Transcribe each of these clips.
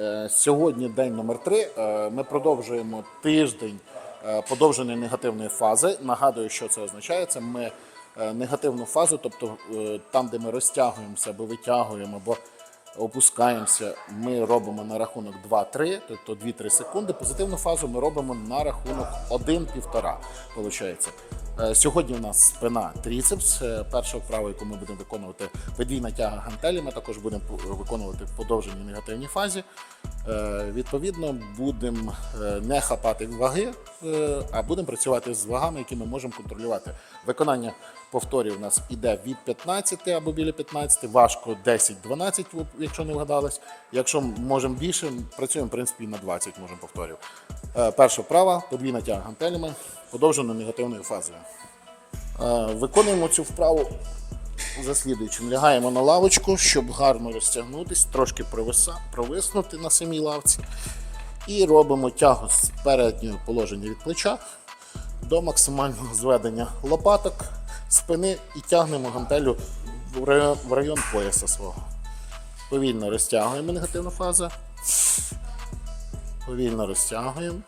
Е, Сьогодні день номер 3 Ми продовжуємо тиждень е, подовженої негативної фази. Нагадую, що це означає. Це ми е, негативну фазу, тобто е, там, де ми розтягуємося або витягуємо, або опускаємося, ми робимо на рахунок 2-3, тобто 2-3 секунди. Позитивну фазу ми робимо на рахунок 1-1,5. Е, Сьогодні у нас спина тріцепс. Е, Перша вправа, яку ми будемо виконувати, подвійна тяга гантелі. Ми також будемо виконувати в подовженій негативній фазі. Е, Відповідно, будемо е, не хапати ваги, е, а будемо працювати з вагами, які ми можемо контролювати. Виконання повторів у нас іде від 15 або біля 15, важко 10-12, якщо не вгадалось. Якщо можемо більше, працюємо в принципі на 20 можемо повторів. Перша вправа, подвійна тяга гантелями, подовженою негативною фазою. Виконуємо цю вправу за слідуючим. Лягаємо на лавочку, щоб гарно розтягнутися, трошки провиснути на самій лавці. І робимо тягу з переднього положення від плеча до максимального зведення лопаток, спини і тягнемо гантелю в район, в район пояса свого. Повільно розтягуємо негативну фазу. Повільно розтягуємо.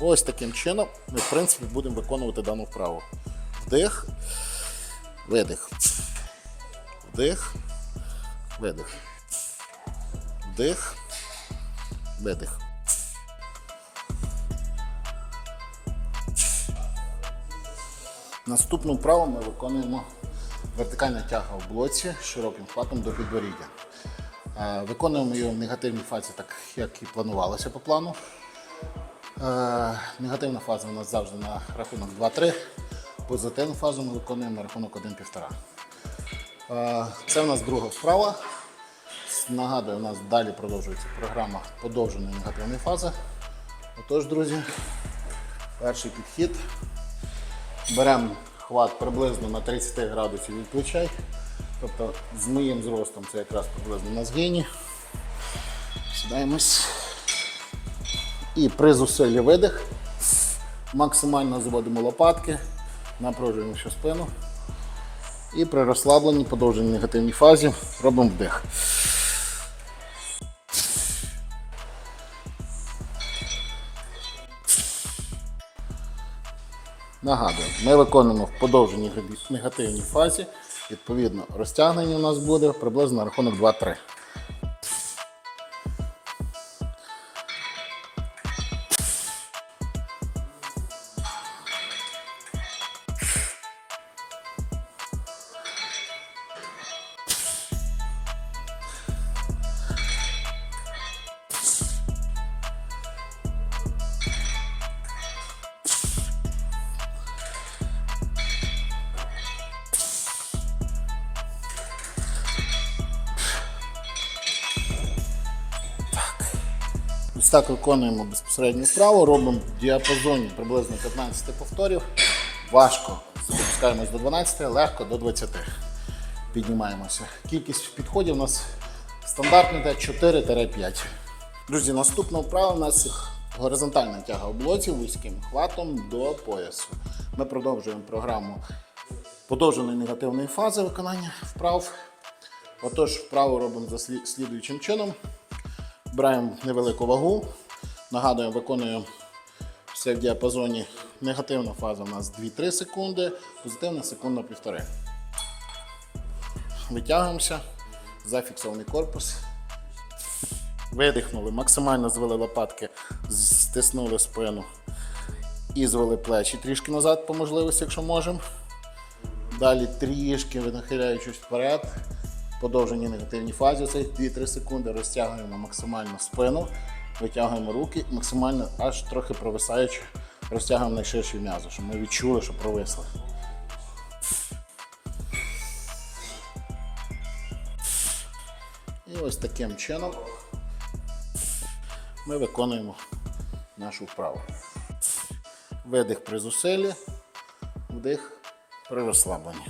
Ось таким чином ми, в принципі, будемо виконувати дану вправу. Вдих, видих. Вдих, видих. Вдих, видих. Наступну вправу ми виконуємо вертикальна тяга в блоці широким хватом до підборіддя. Е, Виконуємо її в негативній фазі, так як і планувалося по плану. Е, Негативна фаза у нас завжди на рахунок 2-3. Позитивну фазу ми виконуємо на рахунок 1,5. Е, Це у нас друга вправа. Нагадую, у нас далі продовжується програма подовженої негативної фази. Отож, друзі, перший підхід. Беремо хват приблизно на 30 градусів від плечей. Тобто з моїм зростом це якраз приблизно на згині. Сідаємось. І при зусиллі видих. Максимально зводимо лопатки, напружуємо всю спину. І при розслабленні, подовженій негативній фазі робимо вдих. Нагадую, ми виконуємо в подовженій негативній фазі. Відповідно, розтягнення у нас буде приблизно на рахунок 2-3. Ось так виконуємо безпосередньо вправу, робимо в діапазоні приблизно 15 повторів. Важко запускаємось до 12, легко до 20. Піднімаємося. Кількість підходів у нас стандартна 4-5. Друзі, наступна вправа у нас горизонтальна тяга в блоці вузьким хватом до поясу. Ми продовжуємо програму подовженої негативної фази виконання вправ. Отож, вправу робимо за слід- слідуючим чином. Беремо невелику вагу. Нагадуємо, виконуємо все в діапазоні. Негативна фаза у нас 2-3 секунди, позитивна секунда півтори. Витягуємося, зафіксований корпус. Видихнули, максимально звели лопатки, стиснули спину і звели плечі трішки назад по можливості, якщо можемо. Далі трішки нахиляючись вперед, подовжені негативній фазі, це 2-3 секунди, розтягуємо максимально спину, витягуємо руки, максимально аж трохи провисаючи, розтягуємо найширші м'язи, щоб ми відчули, що провисли. І ось таким чином ми виконуємо нашу вправу. Видих при зусиллі, вдих при розслабленні.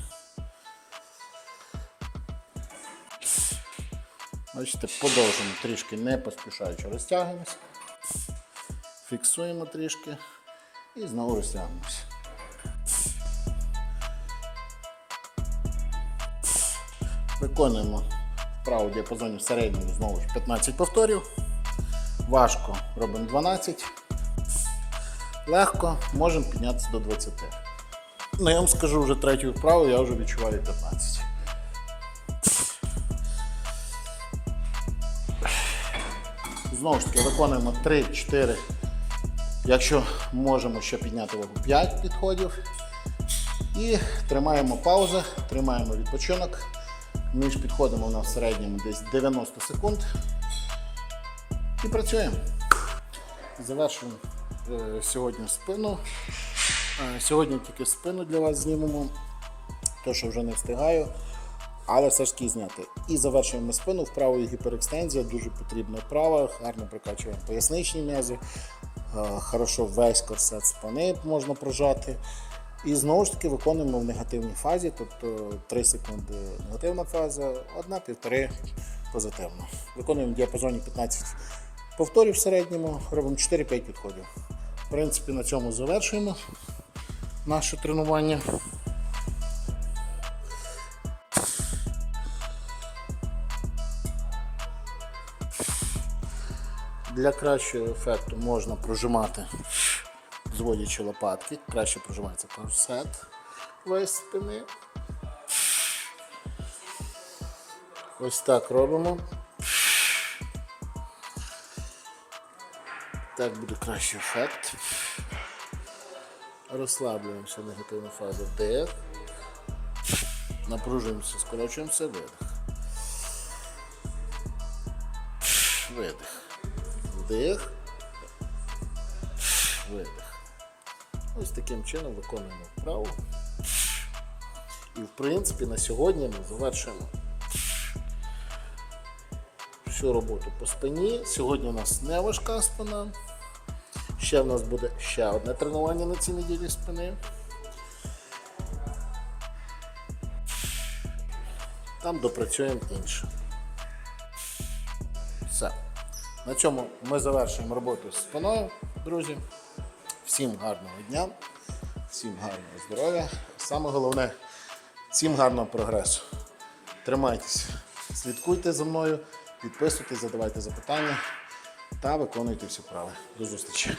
Бачите, подовжуємо трішки не поспішаючи розтягуємося. Фіксуємо трішки і знову розтягуємося. Виконуємо вправо в діапазоні в середньому знову ж 15 повторів. Важко робимо 12. Легко можемо піднятися до 20. Ну, я вам скажу вже третю вправу, я вже відчуваю 15. Знову ж таки, виконуємо 3-4. Якщо можемо ще підняти вагу 5 підходів. І тримаємо паузу, тримаємо відпочинок. Між підходами у нас в середньому десь 90 секунд. І працюємо. Завершуємо е, сьогодні спину. Е, Сьогодні тільки спину для вас знімемо, то що вже не встигаю. Але все ж таки зняти. І завершуємо спину вправою гіперекстензія. Дуже потрібна вправа, гарно прокачуємо поясничні м'язи. Е, Хорошо весь корсет спини можна прожати. І знову ж таки виконуємо в негативній фазі, тобто 3 секунди негативна фаза, 1-1,5 позитивно. Виконуємо в діапазоні 15 повторів в середньому, робимо 4-5 підходів. В принципі, на цьому завершуємо наше тренування. Для кращого ефекту можна прожимати, зводячи лопатки. Краще прожимається корсет весь спини. Ось так робимо. Так буде кращий ефект. Розслаблюємося негативну фазу вдих. Напружуємося, скорочуємося, видих. Видих. Вдих. Видих. Ось таким чином виконуємо вправу. І в принципі на сьогодні ми завершуємо всю роботу по спині. Сьогодні у нас не важка спина. Ще в нас буде ще одне тренування на цій неділі спини. Там допрацюємо інше. На цьому ми завершуємо роботу з спиною, друзі. Всім гарного дня, всім гарного здоров'я. Саме головне, всім гарного прогресу. Тримайтеся, слідкуйте за мною, підписуйтесь, задавайте запитання та виконуйте всі вправи. До зустрічі.